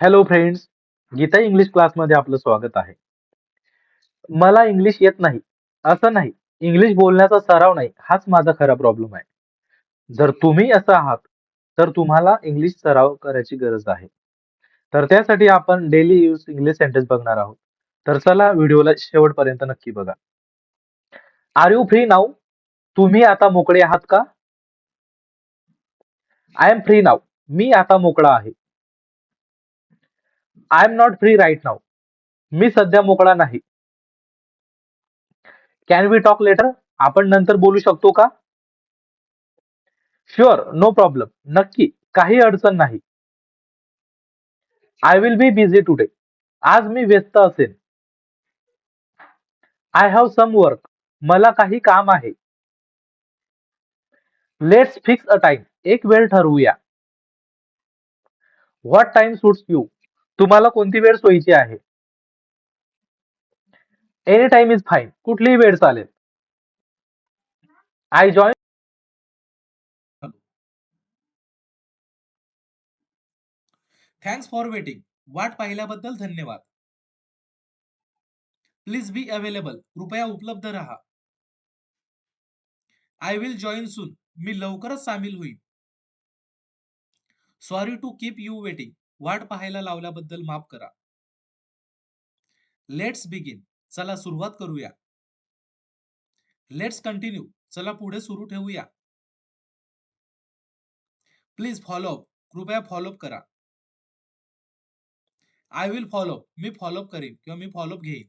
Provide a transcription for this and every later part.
Hello friends Gita English क्लासमध्ये आपलं स्वागत आहे. मला इंग्लिश येत नाही असं नाही इंग्लिश बोलण्याचा सराव नाही हाच माझा खरा प्रॉब्लेम आहे. जर तुम्ही असं आहात तर तुम्हाला इंग्लिश सराव करायची गरज आहे. तर त्यासाठी आपण डेली यूज इंग्लिश सेंटेन्स बघणार आहोत. तर चला व्हिडिओला शेवटपर्यंत नक्की बघा. आर यू फ्री नाऊ तुम्ही आता मोकळे आहात का? आय एम फ्री नाऊ मी आता मोकळा आहे. I am not free right now मी सध्या मोकळा नाही. कॅन वी टॉक लेटर आपण नंतर बोलू शकतो का? शुअर नो प्रॉब्लेम नक्की काही अडचण नाही. I will be busy today आज मी व्यस्त असेन. आय हॅव सम वर्क मला काही काम आहे. लेट्स फिक्स अ टाइम एक वेळ ठरवूया. व्हॉट टाइम सुट्स यू तुम्हाला कोणती वेळ सोयीची आहे? एनी टाइम इज फाईन कुठलीही वेळ चालेल. I join thanks for waiting वाट पाहिल्याबद्दल धन्यवाद. प्लीज बी अवेलेबल कृपया उपलब्ध राहा. आय विल जॉईन सून मी लवकरच सामील होईल sorry to keep you waiting वाट पाहायला लावल्याबद्दल माफ करा. लेट्स बिगिन चला सुरुवात करूया. लेट्स कंटिन्यू चला पुढे सुरू ठेवूया. प्लीज फॉलोअप कृपया फॉलोअप करा. आय विल फॉलोअप मी फॉलोअप करेन किंवा मी फॉलोअप घेईन.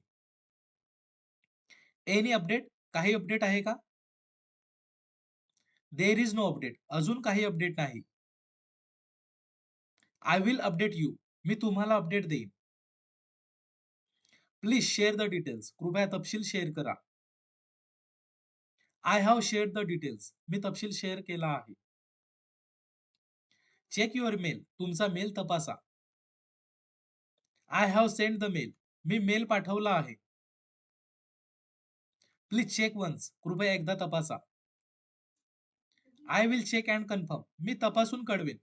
एनी अपडेट काही अपडेट आहे का? देर इज नो अपडेट अजून काही अपडेट नाही. आय विल अपडेट यू मी तुम्हाला अपडेट देईन. प्लीज शेअर द डिटेल्स कृपया तपशील शेअर करा. I have share the details मी तपशील शेअर केला आहे. चेक युअर मेल तुमचा मेल तपासा. I have send the mail me mail पाठवला आहे. प्लीज चेक वन्स कृपया एकदा तपासा. I will check and confirm मी तपासून कळवेन.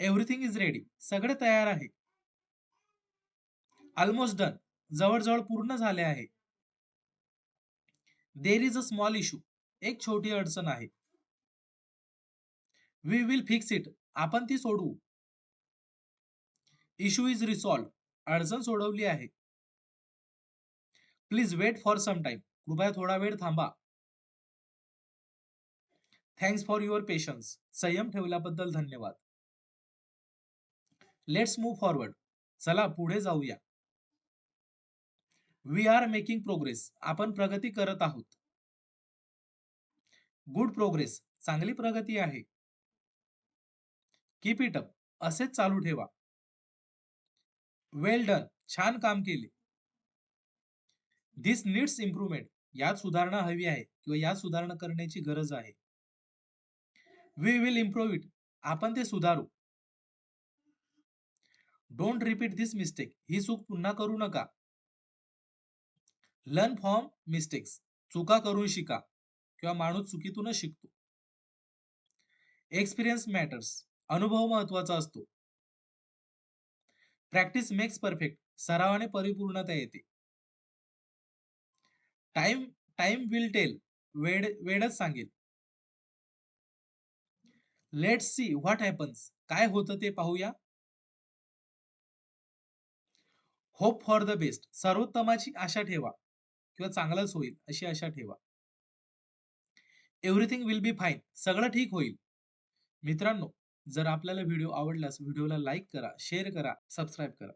एव्हरीथिंग इज रेडी सगळे तयार आहे. ऑलमोस्ट डन जवळजवळ पूर्ण झाले आहे. There is a small issue एक छोटी अडचण आहे. वी विल फिक्स इट आपण ती सोडवू. इशू इज रिसॉल्व अडचण सोडवली आहे. Please wait for some time कृपया थोडा वेळ थांबा. थँक्स फॉर युअर पेशन्स संयम ठेवल्याबद्दल धन्यवाद. लेट्स मूव्ह फॉरवर्ड चला पुढे जाऊया. वी आर मेकिंग प्रोग्रेस आपण प्रगती करत आहोत. गुड प्रोग्रेस चांगली प्रगती आहे. कीप इट अप असेच चालू ठेवा. वेल डन छान काम केले. दिस नीड्स इम्प्रुव्हमेंट यात सुधारणा हवी आहे किंवा यात सुधारणा करण्याची गरज आहे. वी विल इम्प्रूव्ह इट आपण ते सुधारू. डोंट रिपीट दिस मिस्टेक ही चूक पुन्हा करू नका. लर्न फ्रॉम मिस्टेक्स चुका करून शिका. किंवा माणूस चुकीतूनच शिकतो. एक्सपिरियन्स मॅटर्स अनुभव महत्त्वाचा असतो. प्रॅक्टिस मेक्स परफेक्ट सरावाने परिपूर्णता येते. टाइम टाइम विल टेल वेळ वेळच सांगेल. लेट सी व्हॉट हॅपन्स काय होतं ते पाहूया. होप फॉर द बेस्ट सर्वोत्तमाची आशा ठेवा किंवा चांगलंच होईल अशी आशा ठेवा. एव्हरीथिंग विल बी फाईन सगळं ठीक होईल. मित्रांनो जर आपल्याला व्हिडिओ आवडल्यास व्हिडिओला लाईक करा शेअर करा सबस्क्राईब करा.